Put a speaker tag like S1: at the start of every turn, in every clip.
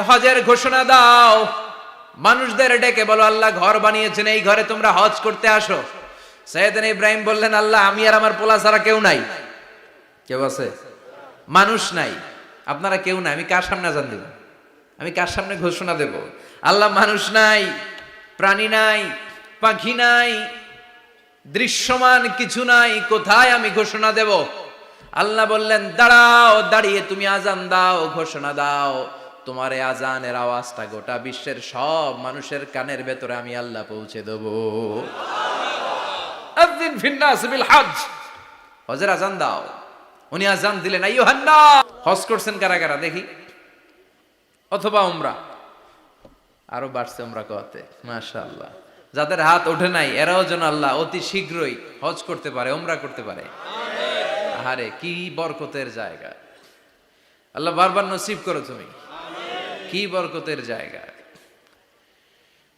S1: হজের ঘোষণা দাও। মানুষদের ডেকে বলো, আল্লাহ ঘর বানিয়েছেন, এই ঘরে তোমরা হজ করতে আসো। সৈয়দিন ইব্রাহিম বললেন, আল্লাহ, আমি আর আমার পোলা ছাড়া কেউ নাই। কেউ আছে? মানুষ নাই। আপনারা কেউ নাই, আমি কার সামনে আজান দেব? আমি কার সামনে ঘোষণা দেব? আল্লাহ মানুষ নাই, প্রাণী নাই, পাখি নাই, দৃশ্যমান কিছু নাই, কোথায় আমি ঘোষণা দেব? আল্লাহ বললেন, দাঁড়াও, দাঁড়িয়ে তুমি আজান দাও, ঘোষণা দাও। তোমার এই আজানের আওয়াজটা গোটা বিশ্বের সব মানুষের কানের ভেতরে আমি আল্লাহ পৌঁছে দেব। আযিন ফিন্নাস বিল হজ হজের আজান দাও। উনি আজান দিলেন আইয়ুহান্না হজ করছেন কারা কারা? দেখি। অথবা উমরা। আরও বাড়ছে উমরা কতে মাশাআল্লাহ। যাদের হাত ওঠে নাই এরাও যেন আল্লাহ অতি শীঘ্রই হজ করতে পারে উমরা করতে পারে। আহারে কি বরকতের জায়গা। আল্লাহ বারবার নসিব করো তুমি। কি বরকতের জায়গা?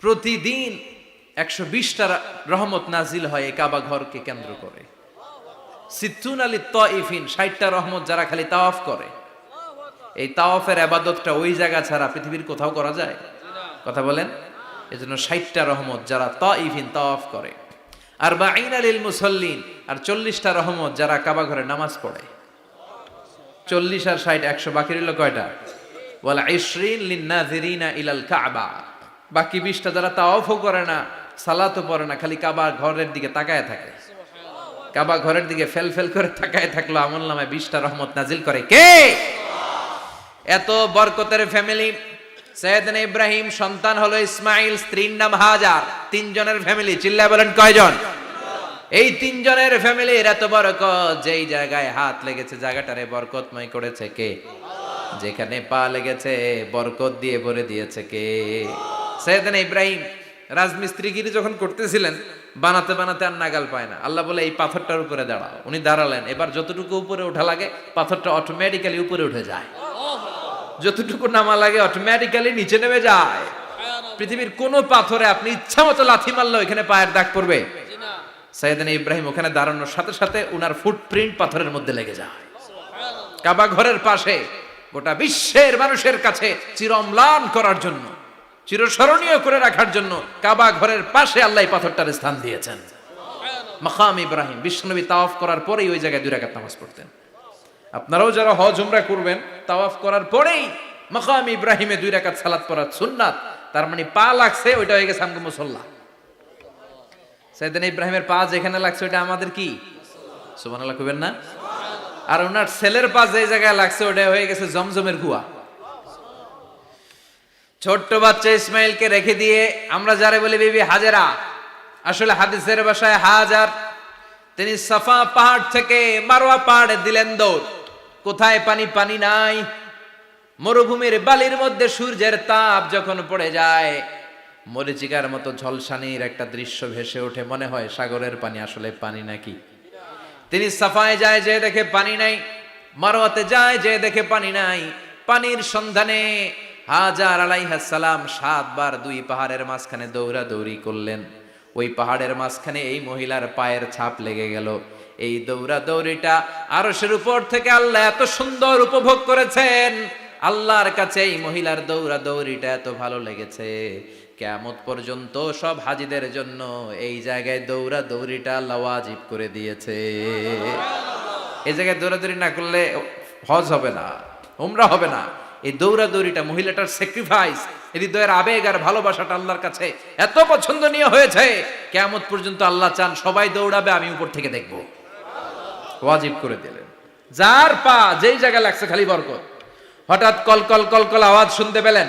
S1: প্রতিদিন একশো বিশটা রহমত নাজিল হয় এই কাবা ঘরকে কেন্দ্র করে। সিদ্ধুন আলী তইফিন ষাটটা রহমত যারা খালি তাওয়াফ করে। এই তাওয়াফের আবাদতটা ওই জায়গা ছাড়া পৃথিবীর কোথাও করা যায়? কথা বলেন? এজন্য ষাটটা রহমত যারা তইফিন তাওয়াফ করে। আর বা আইন আলিল মুসল্লিন, আর চল্লিশটা রহমত যারা কাবা ঘরে নামাজ পড়ে। চল্লিশ আর ষাট, একশো বাকি রইল কয়টা? বলে ইসরিন লিন্নাজিরিনা ইলাল কাবা। বাকি বিশটা যারা করে না, সালাতও পড়ে না, খালি কাবা ঘরের দিকে তাকায় থাকে। কাবা ঘরের দিকে ফেল ফেল করে তাকায় থাকল, আমল নামায় বিশটা রহমত নাজিল করে কে? এত বরকতের ফ্যামিলি। সৈয়দন ইব্রাহিম, সন্তান হলো ইসমাইল, স্ত্রীর নাম হাজার। তিনজনের ফ্যামিলি, চিল্লায় বলেন কয়জন? এই তিনজনের ফ্যামিলির এত বরকত, যেই জায়গায় হাত লেগেছে, জায়গাটারে বরকতময় করেছে কে? যেখানে পা লেগেছে, বরকত দিয়ে ভরে দিয়েছে কে? সৈয়দন ইব্রাহিম রাজমিস্ত্রিগিরি যখন করতেছিলেন, বানাতে বানাতে আর নাগাল পায় না। আল্লাহ বলে, এই পাথরটার উপরে দাঁড়াও। উনি দাঁড়ালেন। এবার যতটুকু উপরে ওঠা লাগে, পাথরটা অটোমেটিক্যালি উপরে উঠে যায়। যতটুকু নামা লাগে অটোমেটিক্যালি নিচে নেমে যায়। পৃথিবীর কোন পাথরে আপনি ইচ্ছা মতো লাথি মারলে এখানে পায়ের দাগ পড়বে। সাইয়েদান ইব্রাহিম ওখানে দাঁড়ানোর সাথে সাথে উনার ফুটপ্রিন্ট পাথরের মধ্যে লেগে যায়। কাবা ঘরের পাশে গোটা বিশ্বের মানুষের কাছে চিরম্লান করার জন্য, চিরস্মরণীয় করে রাখার জন্য কাবা ঘরের পাশে আল্লাহ পাথরটার স্থান দিয়েছেন। মাকাম ইব্রাহিম, বিশ্বনবী তাওয়াফ করার পরেই ওই জায়গায় দুই রাকাত নামাজ পড়তেন। আপনারাও যারা হজ, উমরা করবেন, তাওয়াফ করার পরেই মাকাম ইব্রাহিমে দুই রাকাত সালাত পড়ার সুন্নাত, তার মানে পা লাগছে, ওইটা হয়ে গেছে আমগো মুসল্লা। সাইদান ইব্রাহিমের পা যেখানে লাগছে, ওইটা আমাদের কি? সুবহানাল্লাহ, কইবেন না? আর ওনার ছেলের পা যে জায়গায় লাগছে, ওটা হয়ে গেছে জমজমের কুয়া ছোট্ট বাচ্চা ইসমাইলকে রেখে দিয়ে আমরা যারে বলি, বিবি হাজেরা। আসলে হাদিসের বাসায় হাজার। তিনি সাফা পাহাড় থেকে মারোয়া পাহাড়ে দিলেন দৌড়। কোথায় পানি? পানি নাই। মরুভূমির বালির মধ্যে সূর্যের তাপ যখন পড়ে যায়, মরিচিকার মতো ঝলসানির একটা দৃশ্য ভেসে ওঠে। মনে হয় সাগরের পানি আসলে পানি নাকি? তিনি সাফায় যায়, যে দেখে পানি নাই। মারোয়াতে যায়, যে দেখে পানি নাই। পানির সন্ধানে হাজার আলাইহাসালাম সাতবার দুই পাহাড়ের মাঝখানে দৌড়া দৌড়ি করলেন। ওই পাহাড়ের মাঝখানে এই মহিলার পায়ের ছাপ লেগে গেল। এই দৌড়া দৌড়িটা আরশের উপর থেকে আল্লাহ এত সুন্দর উপভোগ করেছেন। আল্লাহর কাছে এই মহিলার দৌড়া দৌড়িটা এত ভালো লেগেছে। কেমত পর্যন্ত সব হাজিদের জন্য এই জায়গায় দৌড়া দৌড়িটা আল্লাহ ওয়াজিব করে দিয়েছে। এই জায়গায় দৌড়াদৌড়ি না করলে হজ হবে না, উমরা হবে না। এই দৌড়াদৌড়িটা মহিলাটার স্যাক্রিফাইস হৃদয়ের আবেগ আর ভালোবাসাটা আল্লাহর কাছে এত পছন্দনীয় হয়েছে। কেমত পর্যন্ত আল্লাহ চান সবাই দৌড়াবে, আমি উপর থেকে দেখব। ওয়াজিব করে দিলেন। যার পা যেই জায়গায় লাগছে খালি বরকত। হঠাৎ কল কল কল কল আওয়াজ শুনতে পেলেন।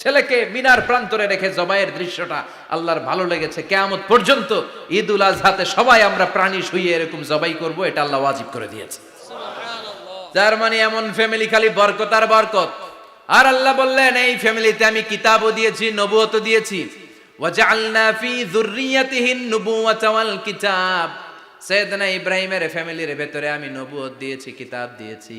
S1: ছেলেকে মিনার প্রান্তরে রেখে জবাইয়ের দৃশ্যটা আল্লাহর ভালো লেগেছে। কেয়ামত পর্যন্ত ঈদ উল আজহাতে সবাই আমরা প্রাণী শুয়ে এরকম জবাই করব এটা আল্লাহ ওয়াজিব করে দিয়েছে। যার মানে এমন ফ্যামিলি খালি বরকত আর বরকত। আর আল্লাহ বললেন এই ফ্যামিলিতে আমি কিতাবও দিয়েছি নবুয়তও দিয়েছি। ওয়াজআলনা ফি যুররিয়াতিহিন নুবুওয়াতা ওয়াল কিতাব। সৈয়দনা ইব্রাহিমের ফ্যামিলির ভেতরে আমি নবুয়ত দিয়েছি কিতাব দিয়েছি।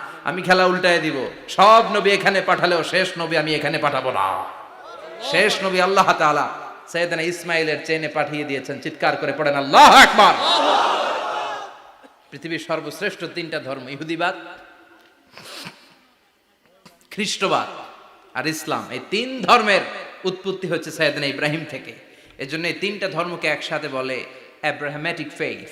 S1: আমি খেলা উল্টায় দিব। সব নবী এখানে পাঠালেও শেষ নবী আমি এখানে পাঠাবো না। শেষ নবী আল্লাহ তাআলা সৈয়দনা ইসমাইলের চেনে পাঠিয়ে দিয়েছেন। চিৎকার করে পড়েন, আল্লাহ আকবার! পৃথিবীর সর্বশ্রেষ্ঠ তিনটা ধর্ম, ইহুদিবাদ, খ্রিস্টবাদ আর ইসলাম। এই তিন ধর্মের উৎপত্তি হচ্ছে সৈয়দনা ইব্রাহিম থেকে। এজন্য এই তিনটা ধর্মকে একসাথে বলে অ্যাব্রাহামেটিক ফেইথ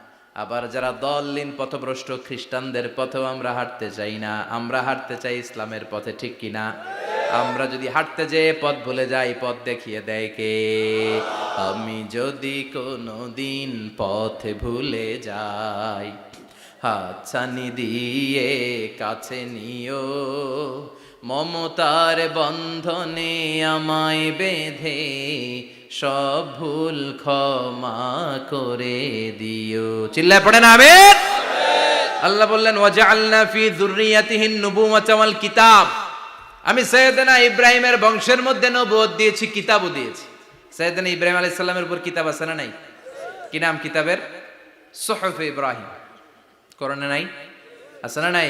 S1: আবার যারা দললিন পথভ্রষ্ট খ্রিস্টানদের পথেও আমরা হাঁটতে চাই না, আমরা হাঁটতে চাই ইসলামের পথে, ঠিক কিনা আমরা যদি হাঁটতে যেয়ে পথ ভুলে যাই, পথ দেখিয়ে দেয় কে? আমি যদি কোনো দিন পথে ভুলে যাই হাতছানি দিয়ে কাছে নিও মমতার বন্ধনে আমায় বেঁধে সব ভুল ক্ষমা করে দিও। চিল্লায় পড়ে না আমের আল্লাহ বললেন, ওয়াজআলনা ফি যুররিয়াতিহিন নুবুওয়াতা ওয়াল কিতাব। আমি সৈয়দনা ইব্রাহিমের বংশের মধ্যে নবুয়ত দিয়েছি, কিতাবও দিয়েছি। সৈয়দনা ইব্রাহিম আলাইহিস সালামের উপর কিতাব আছে না নাই? কি নাম কিতাবের? সুহফ ইব্রাহিম। করণে নাই? আছে না নাই?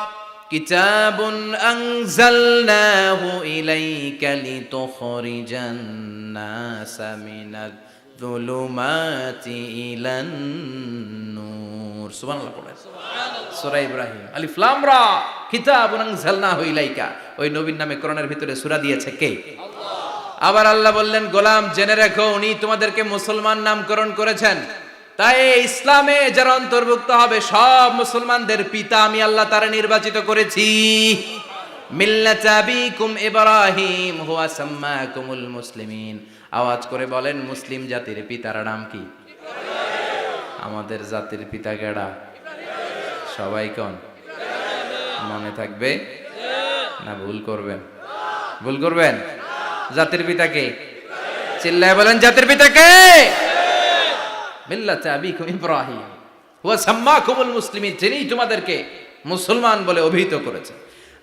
S1: كتاب أنزلناه إليك لتخرج الناس من الظلمات إلى النور سبحان الله পড়েন সূরা ইব্রাহিম আলিফ লাম রা কিতাবুন আনজালনাহু ইলাইকা ওই নবীর নামে কোরআনের ভিতরে সূরা দিয়েছে কে আবার আল্লাহ বললেন গোলাম জেনে রাখো উনি তোমাদেরকে মুসলমান নামকরণ করেছেন তাই ইসলামে যারা অন্তর্ভুক্ত হবে, সব মুসলমানদের পিতা আমি আল্লাহ তারা নির্বাচিত করেছি। মুসলিমিন। আওয়াজ করে বলেন, মুসলিম জাতির পিতার নাম কি? আমাদের জাতির পিতা গেড়া সবাই কোন? মনে থাকবে? না, ভুল করবেন। ভুল করবেন? জাতির পিতাকে চিল্লায় বলেন, জাতির পিতাকে মিল্লাতে আবিকুম ইব্রাহিম। তোমাদেরকে মুসলমান বলে অভিহিত করেছে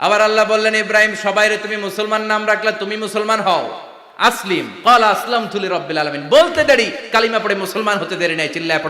S1: আবার আল্লাহ বললেন, ইব্রাহিম, সবাইরে তুমি মুসলমান নাম রাখলে তুমি মুসলমান হও। আসলিম কাল আসলাম থুলি রব্বিল আলমিন। বলতে দেরি, কালিমা পড়ে মুসলমান হতে দেরি নাই, চিল্লায়